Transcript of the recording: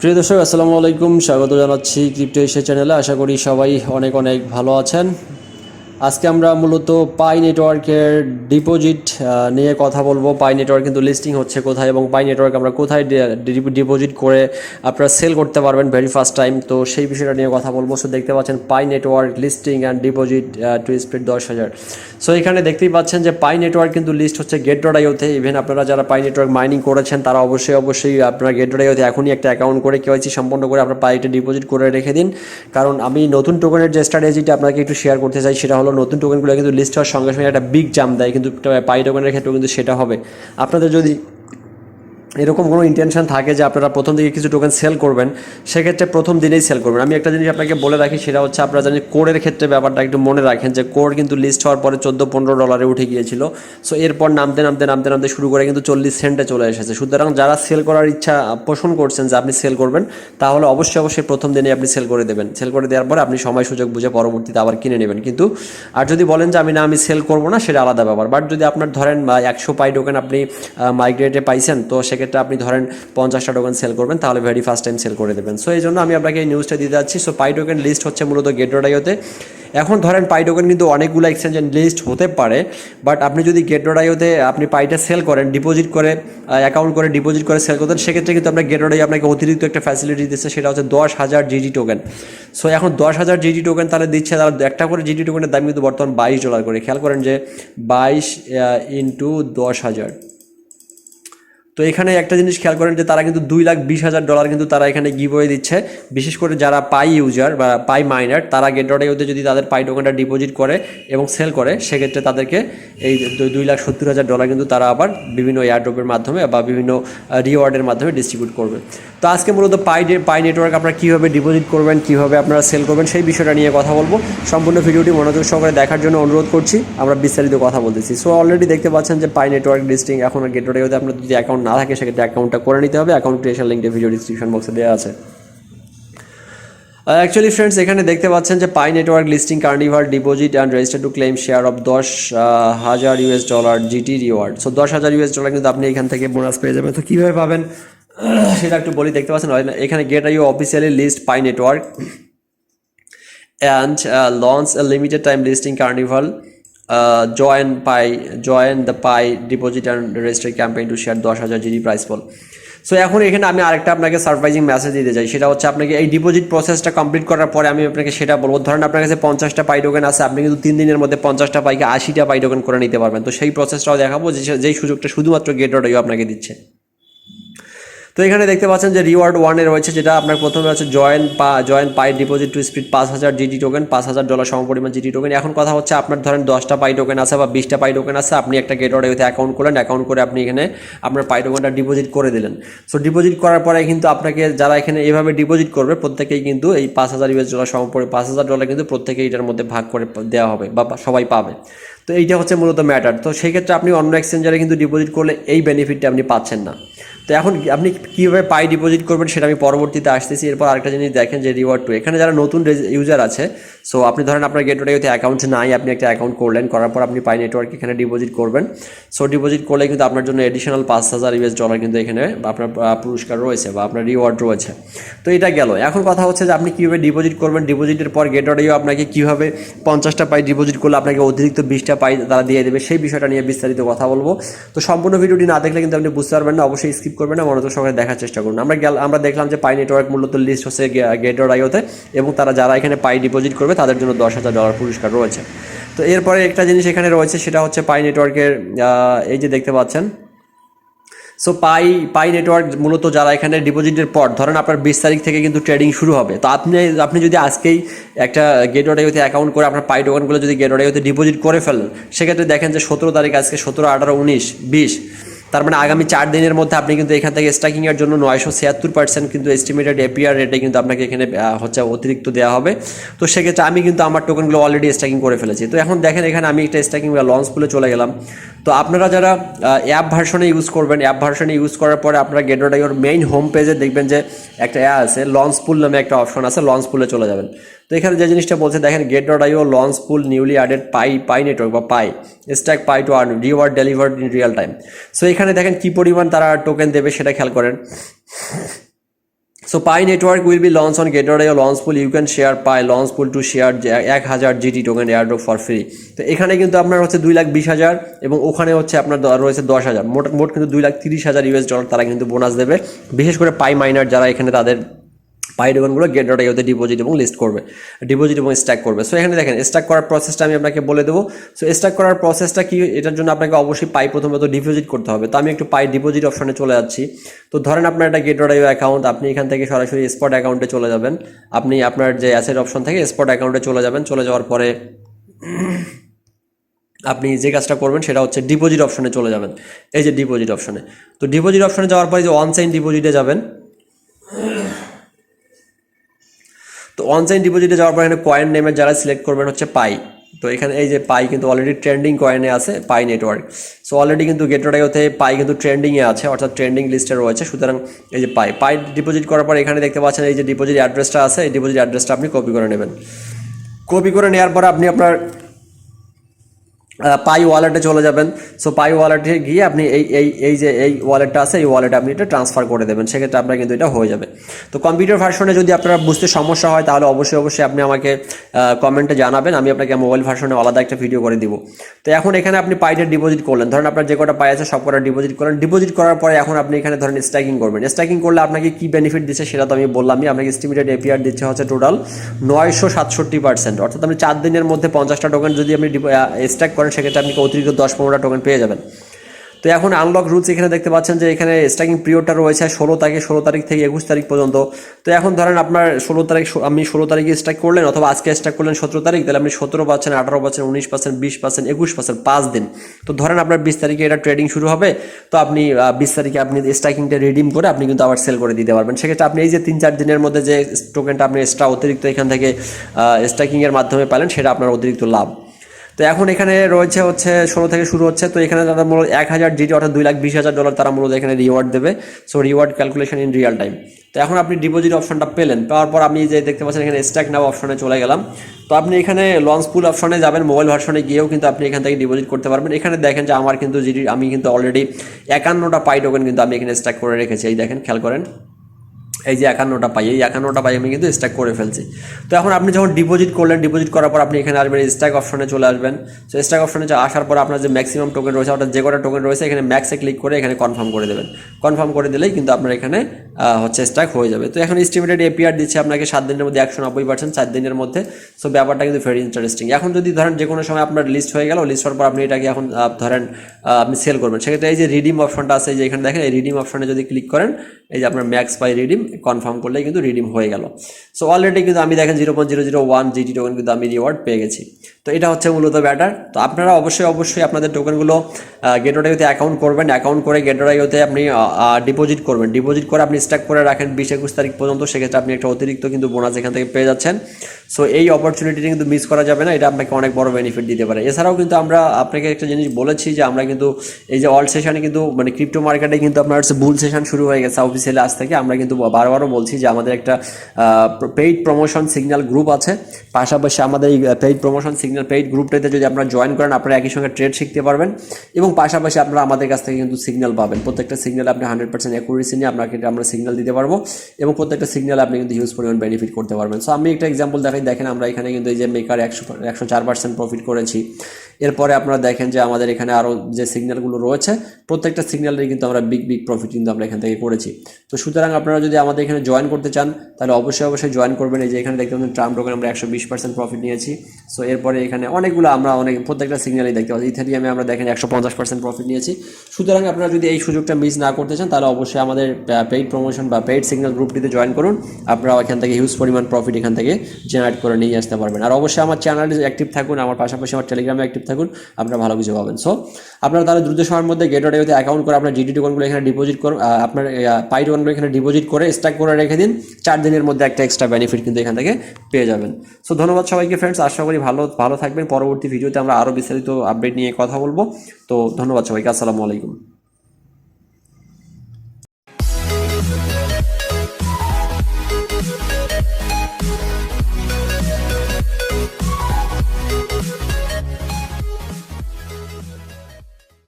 প্রিয় দর্শক, আসসালামু আলাইকুম। স্বাগত জানাচ্ছি ক্রিপ্টো এশিয়া চ্যানেলে। আশা করি সবাই অনেক অনেক ভালো আছেন। আজকে আমরা মূলত পাই নেটওয়ার্কের ডিপোজিট নিয়ে কথা বলব। পাই নেটওয়ার্ক কিন্তু লিস্টিং হচ্ছে কোথায় এবং পাই নেটওয়ার্ক আমরা কোথায় ডিপোজিট করে আপনারা সেল করতে পারবেন ভেরি ফার্স্ট টাইম তো সেই বিষয়টা নিয়ে কথা বলব। সো দেখতে পাচ্ছেন Pi network listing and deposit to speed দশ হাজার। সো এখানে দেখতেই পাচ্ছেন যে পাই নেটওয়ার্ক কিন্তু লিস্ট হচ্ছে গেট ডট আইওতে ইভেন আপনারা যারা পাই নেটওয়ার্ক মাইনিং করেছেন, তারা অবশ্যই অবশ্যই আপনারা গেট ডট আইওতে এখনই একটা অ্যাকাউন্ট করে কেওয়াইসি সম্পন্ন করে আপনার পাইটা ডিপোজিট করে রেখে দিন। কারণ আমি নতুন টোকেনের যে স্ট্র্যাটেজিটা আপনাকে একটু শেয়ার করতে চাই, সেটা নতুন টোকেনগুলো কিন্তু লিস্ট হওয়ার সঙ্গে সঙ্গে একটা বিগ জাম দেয়, কিন্তু পাই টোকেনের ক্ষেত্রেও কিন্তু সেটা হবে। আপনাদের যদি এরকম কোনো ইন্টেনশন থাকে যে আপনারা প্রথম দিকে কিছু টোকেন সেল করবেন, সেক্ষেত্রে প্রথম দিনেই সেল করবেন। আমি একটা জিনিস আপনাকে বলে রাখি, সেটা হচ্ছে আপনারা জানি কোরের ক্ষেত্রে ব্যাপারটা একটু মনে রাখেন যে কোর কিন্তু লিস্ট হওয়ার পরে চোদ্দ পনেরো ডলারে উঠে গিয়েছিল। সো এরপর নামতে নামতে নামতে নামতে শুরু করে কিন্তু চল্লিশ সেন্টে চলে এসেছে। সুতরাং যারা সেল করার ইচ্ছা পোষণ করছেন যে আপনি সেল করবেন, তাহলে অবশ্যই অবশ্যই প্রথম দিনে আপনি সেল করে দেবেন। সেল করে দেওয়ার পরে আপনি সময়, সুযোগ বুঝে পরবর্তীতে আবার কিনে নেবেন। কিন্তু, আর যদি বলেন যে আমি না, আমি সেল করব না, সেটা আলাদা ব্যাপার। বাট যদি আপনার ধরেন একশো পাই টোকেন আপনি মাইগ্রেটে পাইছেন, তো সেক্ষেত্রে আপনি ধরেন পঞ্চাশটা টোকেন সেল করবেন, তাহলে ভেরি ফার্স্ট টাইম সেল করে দেবেন। সো এই জন্য আমি আপনাকে এই নিউজটা দিতে যাচ্ছি। সো পাই টোকেন লিস্ট হচ্ছে মূলত গেটরোডাইওতে এখন ধরেন পাই টোকেন কিন্তু অনেকগুলো এক্সচেঞ্জের লিস্ট হতে পারে বাট আপনি যদি গেটরোডাইওতে আপনি পাইটা সেল করেন ডিপোজিট করে অ্যাকাউন্ট করে ডিপোজিট করে সেল করতেন সেক্ষেত্রে কিন্তু আপনার গেটরোডাই আপনাকে অতিরিক্ত একটা ফ্যাসিলিটি দিচ্ছে, সেটা হচ্ছে দশ হাজার জিডি টোকেন সো এখন দশ হাজার জিডি টোকেন তাহলে দিচ্ছে তারা একটা করে জিডি টোকেনের দাম কিন্তু বর্তমান বাইশ ডলার করে। খেয়াল করেন যে বাইশ ইন্টু দশ হাজার। তো এখানে একটা জিনিস খেয়াল করেন যে তারা কিন্তু দুই লাখ বিশ হাজার ডলার কিন্তু তারা এখানে গিভওয়ে দিচ্ছে। বিশেষ করে যারা পাই ইউজার বা পাই মাইনার তারা গেট ডট ইউতে যদি তাদের পাই টোকেনটা ডিপোজিট করে এবং সেল করে, সেক্ষেত্রে তাদেরকে এই দুই লাখ সত্তর হাজার ডলার কিন্তু তারা আবার বিভিন্ন এয়ারড্রপের মাধ্যমে বা বিভিন্ন রিওয়ার্ডের মাধ্যমে ডিস্ট্রিবিউট করবে। তো আজকে মূলত পাই পাই নেটওয়ার্ক আপনারা কীভাবে ডিপোজিট করবেন, কীভাবে আপনারা সেল করবেন, সেই বিষয়টা নিয়ে কথা বলব। সম্পূর্ণ ভিডিওটি মনোযোগ সহকারে দেখার জন্য অনুরোধ করছি, আমরা বিস্তারিত কথা বলতেছি। সো অলরেডি দেখতে পাচ্ছেন যে পাই নেটওয়ার্ক লিস্টিং এখন গেট ডট ইউতে আপনার যদি অ্যাকাউন্ট না থাকে, সেক্ষেত্রে অ্যাকাউন্টটা করে নিতে হবে। অ্যাকাউন্ট ক্রিয়েশন লিঙ্কটা ভিডিও ডিসক্রিপশন বক্সে দেওয়া আছে। অ্যাকচুয়ালি ফ্রেন্ডস এখানে দেখতে পাচ্ছেন যে Pi network listing carnival deposit and register to claim share of দশ হাজার US dollar GT reward so দশ হাজার ইউএস ডলার কিন্তু আপনি এখান থেকে বোনাস পেয়ে যাবেন। তো কীভাবে পাবেন? সেটা একটু বলি, দেখতে পাচ্ছেন? এখানে Gate I U officially list Pi network and launch limited time listing carnival join Pi join the Pi deposit and register campaign to share দশ হাজার জিডি প্রাইস বল সো এখন এখানে আমি আরেকটা আপনাকে সারপ্রাইজিং মেসেজ দিতে চাই। সেটা হচ্ছে আপনাকে এই ডিপোজিট প্রসেসটা কমপ্লিট করার পরে আমি আপনাকে সেটা বলব। ধরেন আপনার কাছে পঞ্চাশটা পাই টোকেন আছে, আপনি কিন্তু তিন দিনের মধ্যে পঞ্চাশটা পাইকে আশিটা পাই টোকেন করে নিতে পারবেন। তো সেই প্রসেসটাও দেখাবো, যে যেই সুযোগটা শুধুমাত্র গেট আপনাকে দিচ্ছে। তো এখানে দেখতে পাচ্ছেন যে রিওয়ার্ড ওয়ানে রয়েছে, যেটা আপনার প্রথমে হচ্ছে জয়েন পা join Pi deposit to speed পাঁচ হাজার জিটি টোকেন পাঁচ হাজার ডলার সমপরিমাণ জিটি টোকেন এখন কথা হচ্ছে আপনার ধরেন দশটা পাই টোকেন আছে বা বিশটা পাই টোকেন আছে, আপনি একটা গেট অর্ডার অ্যাকাউন্ট করলেন অ্যাকাউন্ট করে আপনি এখানে আপনার পাই টোকেনটা ডিপোজিট করে দিলেন। সো ডিপোজিট করার পরে কিন্তু আপনাকে যারা এখানে এভাবে ডিপোজিট করবে, প্রত্যেকেই কিন্তু এই পাঁচ হাজার ইউএস ডলার সমপরি পাঁচ হাজার ডলার কিন্তু প্রত্যেকেই এটার মধ্যে ভাগ করে দেওয়া হবে বা সবাই পাবে। তো এইটা হচ্ছে মূলত ম্যাটার তো সেই ক্ষেত্রে আপনি অন্য এক্সচেঞ্জারে কিন্তু ডিপোজিট করলে এই বেনিফিটটা আপনি পাচ্ছেন না। তো এখন আপনি কীভাবে পাই ডিপোজিট করবেন সেটা আমি পরবর্তীতে আসতেছি। এরপর আরেকটা জিনিস দেখেন যে রিওয়ার্ড টু এখানে যারা নতুন ইউজার আছে সো আপনি ধরেন আপনার গেটওয়েতে অ্যাকাউন্ট নাই, আপনি একটা অ্যাকাউন্ট করলেন, করার পর আপনি পাই নেটওয়ার্ক এখানে ডিপোজিট করবেন। সো ডিপোজিট করলে কিন্তু আপনার জন্য এডিশনাল পাঁচ হাজার ইউএস ডলার কিন্তু এখানে আপনার পুরস্কার রয়েছে বা আপনার রিওয়ার্ড রয়েছে। তো, এটা গেল। এখন কথা হচ্ছে যে আপনি কীভাবে ডিপোজিট করবেন? ডিপোজিটের পর গেটওয়ার্ডেও আপনাকে কীভাবে পঞ্চাশটা পাই ডিপোজিট করলে আপনাকে অতিরিক্ত বিশটা পাই তারা দিয়ে দেবে, সেই বিষয়টা নিয়ে বিস্তারিত কথা বলব। তো, সম্পূর্ণ ভিডিওটি না দেখলে কিন্তু আপনি বুঝতে পারবেন না, অবশ্যই স্কিপ করবেন না, মনোযোগ সঙ্গে দেখার চেষ্টা করুন। আমরা আমরা দেখলাম যে পাই নেটওয়ার্ক মূলত লিস্ট হচ্ছে গেটওয়ার আইওতে এবং তারা যারা এখানে পাই ডিপোজিট করবে তাদের জন্য দশ হাজার ডলার পুরস্কার রয়েছে। তো এরপরে একটা জিনিস এখানে রয়েছে, সেটা হচ্ছে পাই নেটওয়ার্কের এই যে দেখতে পাচ্ছেন। সো পাই পাই নেটওয়ার্ক মূলত যারা এখানে ডিপোজিটের পর, ধরেন আপনার বিশ তারিখ থেকে কিন্তু ট্রেডিং শুরু হবে। তো আপনি আপনি যদি আজকেই একটা গেট অর্ডাইতে অ্যাকাউন্ট করে আপনার পাই টোকেনগুলো যদি গেট অর্ডাইতে ডিপোজিট করে ফেলেন, সেক্ষেত্রে দেখেন যে সতেরো তারিখ আজকে সতেরো, আঠারো, উনিশ, বিশ তার মানে আগামী চার দিনের মধ্যে আপনি কিন্তু এখান থেকে স্ট্রাইকিংয়ের জন্য নয়শো ছিয়াত্তর পার্সেন্ট কিন্তু এস্টিমেটেড এপিআর রেটে কিন্তু আপনাকে এখানে হচ্ছে অতিরিক্ত দেওয়া হবে। তো সেক্ষেত্রে আমি কিন্তু আমার টোকেনগুলো অলরেডি স্ট্রাইকিং করে ফেলেছি। তো এখন দেখেন এখানে আমি একটা স্ট্রাইকিং বা লঞ্চ পুলে চলে গেলাম। তো আপনারা যারা অ্যাপ ভার্সনে ইউজ করবেন অ্যাপ ভার্সনে ইউজ করার পরে আপনারা গেটওয়ার মেইন হোম পেজে দেখবেন যে একটা অ্যাপ আছে লঞ্চ পুল নামে একটা অপশন আছে লঞ্চ পুলে চলে যাবেন। তো এখানে যে জিনিসটা বলছে, দেখেন Gate dot IO launch pool newly added Pi Pi network বা Pi stack Pi to earn reward delivered in real time so এখানে দেখেন কী পরিমাণ তারা টোকেন দেবে সেটা খেয়াল করেন। So Pi network will be launched on Gateway or launch pool. You can share Pi launch pool to share এক হাজার GT token airdrop for free তো এখানে কিন্তু আপনার হচ্ছে দুই লাখ বিশ হাজার এবং ওখানে হচ্ছে আপনার রয়েছে দশ হাজার। মোট মোট কিন্তু দুই লাখ তিরিশ হাজার ইউএস ডলার তারা কিন্তু বোনাস দেবে। বিশেষ করে পাই মাইনার যারা এখানে তাদের পাই টোকেনগুলো গেট ডট আইওতে ডিপোজিট এবং লিস্ট করবে ডিপোজিট এবং স্ট্যাক করবে। সো এখানে দেখেন স্ট্যাক করার প্রসেসটা আমি আপনাকে বলে দেবো। সো স্ট্যাক করার প্রসেসটা কি, এটার জন্য আপনাকে অবশ্যই পাই প্রথমত ডিপোজিট করতে হবে। তো আমি একটু পাই ডিপোজিট অপশনে চলে যাচ্ছি। তো ধরেন আপনার একটা গেট ডট আইও অ্যাকাউন্ট আপনি এখান থেকে সরাসরি স্পট অ্যাকাউন্টে চলে যাবেন। আপনি আপনার যে অ্যাসেট অপশন থেকে স্পট অ্যাকাউন্টে চলে যাবেন। চলে যাওয়ার পরে আপনি যে কাজটা করবেন, সেটা হচ্ছে ডিপোজিট অপশনে চলে যাবেন। এই যে ডিপোজিট অপশনে তো ডিপোজিট অপশনে যাওয়ার পরে যে অনসাইন ডিপোজিটে যাবেন। তো অনসাইন ডিপোজিটে যাওয়ার পর এখানে কয়েন নেমের যারা সিলেক্ট করবেন হচ্ছে পাই তো এখানে এই যে পাই কিন্তু অলরেডি ট্রেন্ডিং কয়েনে আছে পাই নেটওয়ার্ক সো অলরেডি কিন্তু গেটওয়ার্কে পাই কিন্তু ট্রেন্ডিংয়ে আছে, অর্থাৎ ট্রেন্ডিং লিস্টে রয়েছে, সুতরাং এই যে পাই পাই ডিপোজিট করার পর এখানে দেখতে পাচ্ছেন এই যে ডিপোজিট অ্যাড্রেসটা আছে, এই ডিপোজিট অ্যাড্রেসটা আপনি কপি করে নেবেন। কপি করে নেওয়ার পর আপনি আপনার পাই ওয়ালেটে চলে যাবেন। সো পাই ওয়ালেটে গিয়ে আপনি এই এই এই যে এই ওয়ালেটটা আছে, এই ওয়ালেটে আপনি এটা ট্রান্সফার করে দেবেন। সেক্ষেত্রে আপনার কিন্তু এটা হয়ে যাবে। তো কম্পিউটার ভার্সনে যদি আপনারা বুঝতে সমস্যা হয়, তাহলে অবশ্যই অবশ্যই আপনি আমাকে কমেন্টে জানাবেন। আমি আপনাকে মোবাইল ভার্সনে আলাদা একটা ভিডিও করে দিব। তো এখন এখানে আপনি পাইটা ডিপোজিট করলেন। ধরেন আপনার যে কটা পাই আছে, সব কটা ডিপোজিট করলেন। ডিপোজিট করার পরে এখন আপনি এখানে ধরেন স্ট্যাকিং করবেন। স্ট্যাকিং করলে আপনাকে কি বেনিফিট দিচ্ছে সেটা তো আমি বললামই। আপনাকে এস্টিমেটেড এপিআর দিচ্ছে হচ্ছে টোটাল নয়শো সাতষট্টি পার্সেন্ট অর্থাৎ আপনি চার দিনের মধ্যে পঞ্চাশটা টোকেন যদি আপনি স্ট্যাক করেন সেক্ষেত্রে আপনি অতিরিক্ত দশ পনেরোটা টোকেন পেয়ে যাবেন। তো এখন আনলক রুলস এখানে দেখতে পাচ্ছেন যে এখানে স্ট্যাকিং পিরিয়ডটা রয়েছে ষোলো তারিখ ষোলো তারিখ থেকে একুশ তারিখ পর্যন্ত। তো এখন ধরেন আপনার ষোলো তারিখ আপনি ষোলো তারিখে স্ট্যাক করলেন অথবা আজকে স্ট্যাক করলেন সতেরো তারিখ, তাহলে আপনি সতেরো পাচ্ছেন আঠারো পাচ্ছেন উনিশ পার্সেন্ট, বিশ পার্সেন্ট, একুশ পার্সেন্ট, পাঁচ দিন। তো ধরেন আপনার বিশ তারিখে এটা ট্রেডিং শুরু হবে, তো আপনি বিশ তারিখে আপনি স্ট্যাকিংটা রিডিম করে আপনি কিন্তু আবার সেল করে দিতে পারবেন। সেক্ষেত্রে আপনি এই যে তিন চার দিনের মধ্যে যে টোকেনটা আপনি এক্সট্রা অতিরিক্ত এখান থেকে স্ট্যাকিংয়ের মাধ্যমে পেলেন সেটা আপনার অতিরিক্ত লাভ। তো এখন এখানে রয়েছে হচ্ছে ষোলো থেকে শুরু হচ্ছে, তো এখানে তারা মূলত এক হাজার জিটি অর্থাৎ দুই লাখ বিশ হাজার ডলার তারা মূলত এখানে রিওয়ার্ড দেবে। So reward calculation in real time তো এখন আপনি ডিপোজিট অপশনটা পেলেন, পাওয়ার পর আপনি যে দেখতে পাচ্ছেন এখানে স্ট্যাক নাও অপশনে চলে গেলাম। তো আপনি এখানে লঞ্চ পুল অপশনে যাবেন মোবাইল ভার্সনে গিয়েও কিন্তু আপনি এখান থেকে ডিপোজিট করতে পারবেন। এখানে দেখেন যে আমার কিন্তু জিটি আমি কিন্তু অলরেডি একান্নটা পাই টোকেন কিন্তু আমি এখানে স্ট্যাক করে রেখেছি। এই দেখেন, খেয়াল করেন। এই যে একান্নটা পাই, এই একান্নটা পাই আমি কিন্তু স্ট্যাক করে ফেলছি। তো এখন আপনি যখন ডিপোজিট করলেন ডিপোজিট করার পর আপনি এখানে আসবেন স্ট্যাক অপশনে চলে আসবেন। তো স্ট্যাক অপশনে আসার পর আপনার যে ম্যাক্সিমাম টোকেন রয়েছে, অর্থাৎ যে কটা টোকেন রয়েছে, এখানে ম্যাক্সে ক্লিক করে এখানে কনফার্ম করে দেবেন। কনফার্ম করে দিলেই কিন্তু আপনার এখানে হচ্ছে স্ট্যাক হয়ে যাবে। তো এখন এস্টিমেটেড এপিআর দিচ্ছে আপনাকে সাত দিনের মধ্যে একশো নব্বই পার্সেন্ট সাত দিনের মধ্যে। সো ব্যাপারটা কিন্তু ভেরি ইন্টারেস্টিং এখন যদি ধরেন যে কোনো সময় আপনার লিস্ট হয়ে গেল লিস্ট হওয়ার পর আপনি এটাকে এখন ধরেন আপনি সেল করবেন। সেক্ষেত্রে এই যে রিডিম অপশনটা আছে যে এখানে দেখেন, এই রিডিম অপশনে যদি ক্লিক করেন, এই যে আপনার ম্যাক্স বাই রিডিম কনফার্ম করলেই কিন্তু রিডিম হয়ে গেল। সো অলরেডি কিন্তু আমি দেখেন zero point zero zero one GT token কিন্তু আমি রিওয়ার্ড পেয়ে গেছি। তো এটা হচ্ছে মূলত ব্যাটার। তো আপনারা অবশ্যই অবশ্যই আপনাদের টোকেনগুলো গেটোডাইতে অ্যাকাউন্ট করবেন। অ্যাকাউন্ট করে গেটোডাইতে আপনি ডিপোজিট করবেন। ডিপোজিট করে আপনি স্ট্যাক করে রাখেন বিশ একুশ তারিখ পর্যন্ত। সেক্ষেত্রে আপনি একটা অতিরিক্ত কিন্তু বোনাস এখান থেকে পেয়ে যাচ্ছেন। সো এই অপরচুনিটিটা কিন্তু মিস করা যাবে না। এটা আপনাকে অনেক বড় বেনিফিট দিতে পারে। এছাড়াও কিন্তু আমরা আপনাকে একটা জিনিস বলেছি যে, আমরা কিন্তু এই যে অল সেশনে কিন্তু মানে ক্রিপ্টো মার্কেটে কিন্তু আপনার হচ্ছে বুল সেশন শুরু হয়ে গেছে অফিসিয়ালি আজ থেকে। আমরা কিন্তু বারবারও বলছি যে, আমাদের একটা পেইড প্রমোশন সিগন্যাল গ্রুপ আছে। পাশাপাশি আমাদের এই পেইড প্রমোশন সিগন্যাল পেইড গ্রুপটাতে যদি আপনারা জয়েন করেন, আপনারা একই সঙ্গে ট্রেড শিখতে পারবেন এবং পাশাপাশি আপনারা আমাদের কাছ থেকে কিন্তু সিগন্যাল পাবেন। প্রত্যেকটা সিগন্যাল আপনি হান্ড্রেড পার্সেন্ট অ্যাকুরেসি নিয়ে আপনাকে আমরা সিগনাল দিতে পারব এবং প্রত্যেকটা সিগন্যাল আপনি কিন্তু হিউজ পরিমাণ বেনিফিট করতে পারবেন। সো আমি একটা এক্সাম্পল দেখাই, দেখেন আমরা এখানে কিন্তু এই যে মেকার একশো একশো চার পার্সেন্ট প্রফিট করেছি। এরপরে আপনারা দেখেন যে আমাদের এখানে আরও যে সিগন্যালগুলো রয়েছে, প্রত্যেকটা সিগন্যালের কিন্তু আমরা বিগ বিগ প্রফিট কিন্তু আমরা এখান থেকে করেছি। তো সুতরাং আপনারা যদি আমাদের এখানে জয়েন করতে চান, তাহলে অবশ্যই অবশ্যই জয়েন করবেন। এই যে এখানে দেখতে পাচ্ছেন ট্রাম টোকেন আমরা একশো বিশ পার্সেন্ট প্রফিট নিয়েছি। সো এরপরে এখানে অনেকগুলো আমরা অনেক, প্রত্যেকটা সিগন্যালই দেখতে পাচ্ছি। ইথেরিয়ামে আমরা দেখেন একশো পঞ্চাশ পার্সেন্ট প্রফিট নিয়েছি। সুতরাং আপনারা যদি এই সুযোগটা মিস না করতে চান, তাহলে অবশ্যই আমাদের পেইড প্রমোশন বা পেইড সিগন্যাল গ্রুপটিতে জয়েন করুন। আপনারা এখান থেকে হিউজ পরিমাণ প্রফিট এখান থেকে জেনারেট করে নিয়ে আসতে পারবেন। আর অবশ্যই আমার চ্যানেলে অ্যাক্টিভ থাকুন। আমার পাশাপাশি আমার টেলিগ্রামে অ্যাক্টিভ থাকুন, আপনারা ভালো কিছু পাবেন। সো আপনারা তাহলে দ্রুত সময়ের মধ্যে গেট ওয়াইতে অ্যাকাউন্ট করে আপনার জিডি টোকনগুলো এখানে ডিপোজিট করুন আপনার পাই টোকনগুলো এখানে ডিপোজিট করে স্ট্যাক করে রেখে দিন, চার দিনের মধ্যে একটা এক্সট্রা বেনিফিট কিন্তু এখান থেকে পেয়ে যাবেন। সো ধন্যবাদ সবাইকে ফ্রেন্ডস আশা করি ভালো ভালো থাকবেন। পরবর্তী ভিডিওতে আমরা আরও বিস্তারিত আপডেট নিয়ে কথা বলব। তো, ধন্যবাদ সবাইকে, আসসালামু আলাইকুম।